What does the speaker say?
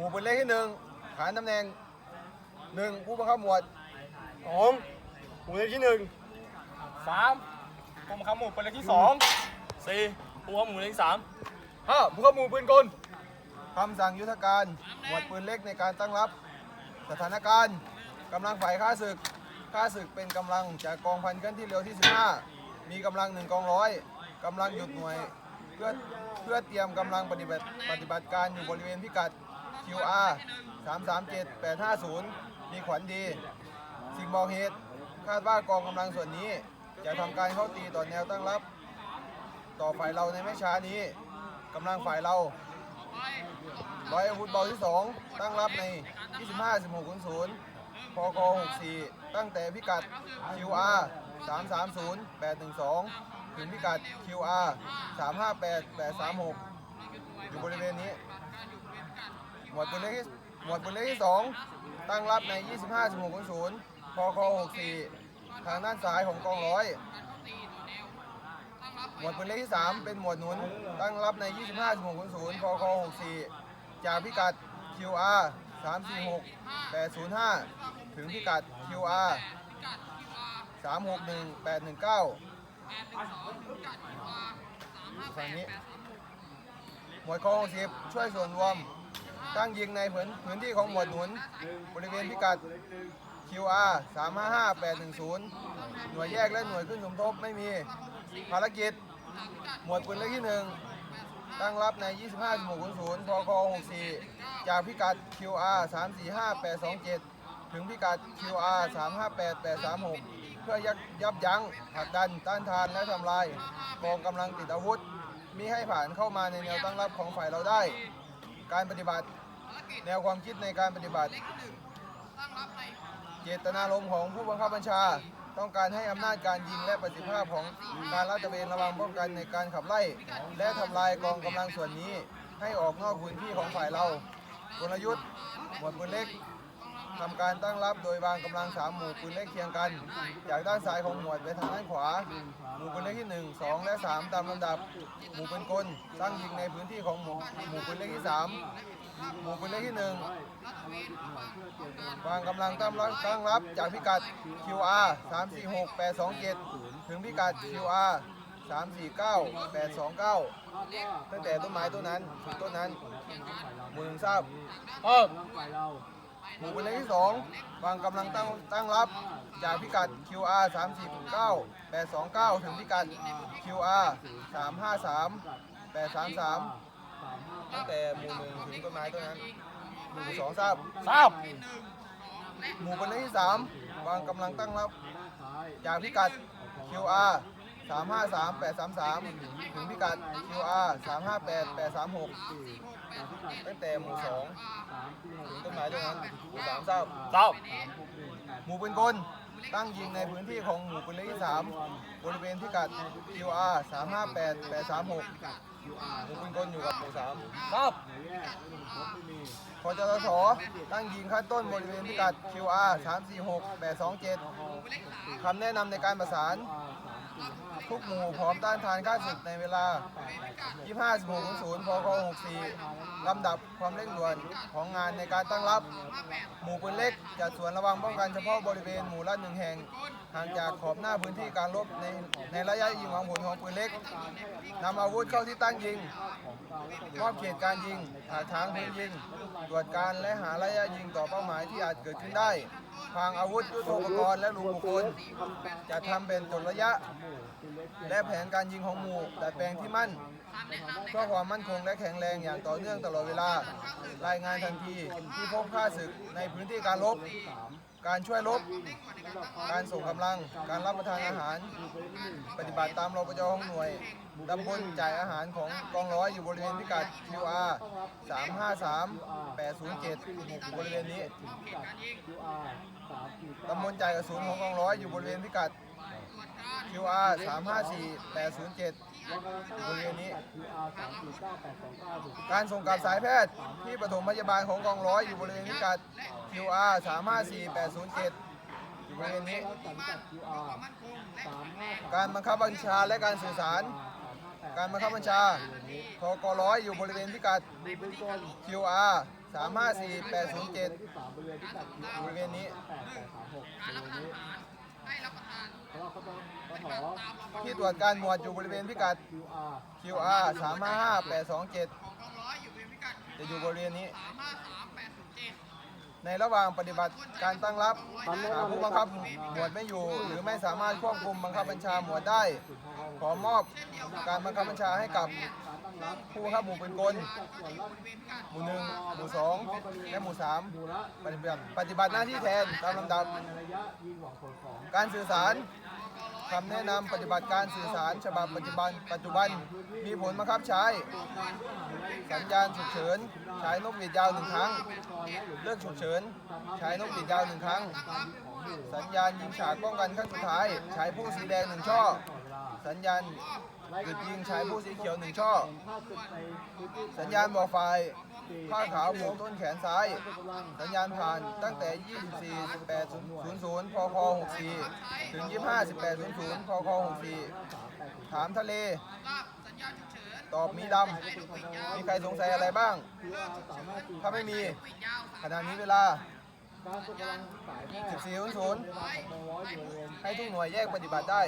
มู่ปืนเล็กที่หนึ่งฐานตำแหน่งหนึ่งผู้บังคับหมวดสองหมู่เลขที่หนึ่งสามผู้บังคับหมู่เป็นเลขที่สองสี่ผู้บังคับหมู่เลขที่สามห้าผู้บังคับหมู่ปืนกลคำสั่งยุทธการหมวดปืนเล็กในการตั้งรับ สถานการณ์กำลังฝ่ายข้าศึกข้าศึกเป็นกำลังจากกองพันเคลื่อนที่เร็วที่ 15 มีกำลังหนึ่งกองร้อยกำลังหยุดหน่วย เพื่อเพื่อเตรียมกำลังปฏิบัติปฏิบัติการอยู่บริเวณพิกัด QR 337 850 มีขวัญดี สิ่งบอกเหตุ คาดว่ากองกำลังส่วนนี้ จะทำการเข้าตีต่อแนวตั้งรับ ต่อฝ่ายเราในไม่ช้านี้กำลังฝ่ายเราร้อยอาวุธเบาที่ 2 ตั้งรับใน 25 16 0พก64 ตั้งแต่พิกัด QR 330 812 ถึงพิกัด QR 358 836 อยู่บริเวณนี้ วดปืนเล็กที่หมวดปืนเล็กที่ 2 ตั้งรับใน 25 16 0พก64 ทางด้านซ้ายของกองร้อย หมวดปืนเล็กที่ 3 เป็นหมวดหนุน ตั้งรับใน 25 16 0พก64 จากพิกัด QR 346 805 ถึงพิกัด QR 361 819ฝั่งนี้ หมวดคอ60 ช่วยส่วนรวม ตั้งยิงในพื้นพื้นที่ของหมวดหนุน บริเวณพิกัด QR 355 810 หน่วยแยกและหน่วยขึ้นสมทบไม่มี ภารกิจ หมวดปืนเล็กที่ 1 ตั้งรับใน 25 16 0พค64 จากพิกัด QR 345 827 ถึงพิกัด QR 358 836 เพื่อยับยับยั้งผลักดัน ต้านทานและทำลายกองกำลังติดอาวุธมิให้ผ่านเข้ามาในแนวตั้งรับของฝ่ายเราได้ การปฏิบัติ แนวความคิดในการปฏิบัติ เจตนารมณ์ของผู้บังคับบัญชา ต้องการให้อำนาจการยิงและประสิทธิภาพของการลาดตระเวนระวังป้องกันในการขับไล่ และทำลายกองกำลังส่วนนี้ ให้ออกนอกพื้นที่ของฝ่ายเรากลยุทธ์หมวดปืนเล็ก ทำการตั้งรับโดยวางกำลังสามหมู่ปืนเล็กเคียงกัน จากด้านซ้ายของหมวดไปทางด้านขวา หมู่ปืนเล็กที่1 2และ3ตามลำดับ หมู่ปืนกลตั้งยิงในพื้นที่ของหมู่หมู่ปืนเล็กที่3หมู่ปืนเล็กที่1วางกำลังตั้งรับตั้งรับจากพิกัด QR 346 827 ถึงพิกัด QR 349 829 ตั้งแต่ต้นไม้ต้นนั้นถึงต้นนั้นหมู่หนึ่งทราบเออ หมู่เป็นเลขที่สองวางกำลังตั้งตั้งรับจากพิกัด QR 349 829 ถึงพิกัด QR 353 833 ตั้งแต่หมู่หนึ่งถึงต้นไม้ต้นนั้น หมู่สองทราบ ทราบ หมู่เป็นเลขที่สามวางกำลังตั้งรับจากพิกัด QR 353 833 ถึงพิกัด QR 358 836 ตั้งแต่หมู่สองถึงต้นไม้ต้นนั้นหมู่สามทราบทราบหมู่ปืนกล ตั้งยิงในพื้นที่ของหมู่ปืนเล็กที่3บริเวณพิกัด QR 358 836หมู่ปืนกลอยู่กับหมู่3ทราบพจตสตั้งยิงขั้นต้นบริเวณพิกัด QR 346 827คำแนะนำในการประสาน ทุกหมู่พร้อมต้านทานข้าศึกในเวลา 25 16 0พค64 ลำดับความเร่งด่วนของงานในการตั้งรับ หมู่ปืนเล็กจัดส่วนระวังป้องกันเฉพาะบริเวณหมู่ละหนึ่งแห่งห่างจากขอบหน้าพื้นที่การรบในในระยะยิงของผลของปืนเล็กนำอาวุธเข้าที่ตั้างยิงมอบเขตการยิง หาทางพื้นยิง ตรวจการและหาระยะยิงต่อเป้าหมายที่อาจเกิดขึ้นได้ ทางอาวุธยุทโธปกรณ์และลูกบุคคลจะทำเป็นจดระยะ และแผนการยิงของหมู่ดัดแปลงที่มั่นเพื่อความมั่นคงและแข็งแรงอย่างต่อเนื่องตลอดเวลา รายงานทันทีที่พบข้าศึกในพื้นที่การรบ การช่วยรบ การส่งกำลัง การรับประทานอาหาร ปฏิบัติตามรปจของหน่วยตำบลจ่ายอาหารของกองร้อยอยู่บริเวณพิกัด QR 353 807 บริเวณนี้ตำบลจ่ายกระสุนของกองร้อยอยู่บริเวณพิกัด QR 354 807บริเวณนี้ การส่งกลับสายแพทย์ที่ปฐมพยาบาลของกองร้อยอยู่บริเวณพิกัด QR 354 807อยู่บริเวณนี้ การบังคับบัญชาและการสื่อสาร การบังคับบัญชาทกร้อยอยู่บริเวณพิกัด QR 354 807บริเวณนี้ ที่ตรวจการหมวดอยู่บริเวณพิกัด QR 355 827 จะอยู่บริเวณนี้ ในระหว่างปฏิบัติการตั้งรับหากผู้บังคับหมวดไม่อยู่ หรือไม่สามารถควบคุมบังคับบัญชาหมวดได้ ขอมอบการบังคับบัญชาให้กับผู้บังคับหมู่เป็นกลหมู่หนึ่งหมู่สองและหมู่สามปฏิบัติปฏิบัติหน้าที่แทนตามลำดับการสื่อสาร คำแนะนำปฏิบัติการสื่อสารฉบับปัจจุบัน ปัจจุบันมีผลบังคับใช้ สัญญาณฉุกเฉินใช้นกหวีดยาวหนึ่งครั้ง เลิกฉุกเฉินใช้นกหวีดยาวหนึ่งครั้ง สัญญาณยิงฉากป้องกันขั้นสุดท้าย ใช้ผู้สีแดงหนึ่งช่อ สัญญาณหยุดยิงใช้ผู้สีเขียวหนึ่งช่อ สัญญาณบอกไฟผ้าขาวหมวกต้นแขนซ้าย สัญญาณผ่านตั้งแต่ 24 18 00พค64 ถึง 25 18 00พค64 ถามทะเล ตอบมีดำ มีใครสงสัยอะไรบ้าง ถ้าไม่มี ขณะนี้เวลา 14 00 ให้ทุกหน่วยแยกปฏิบัติได้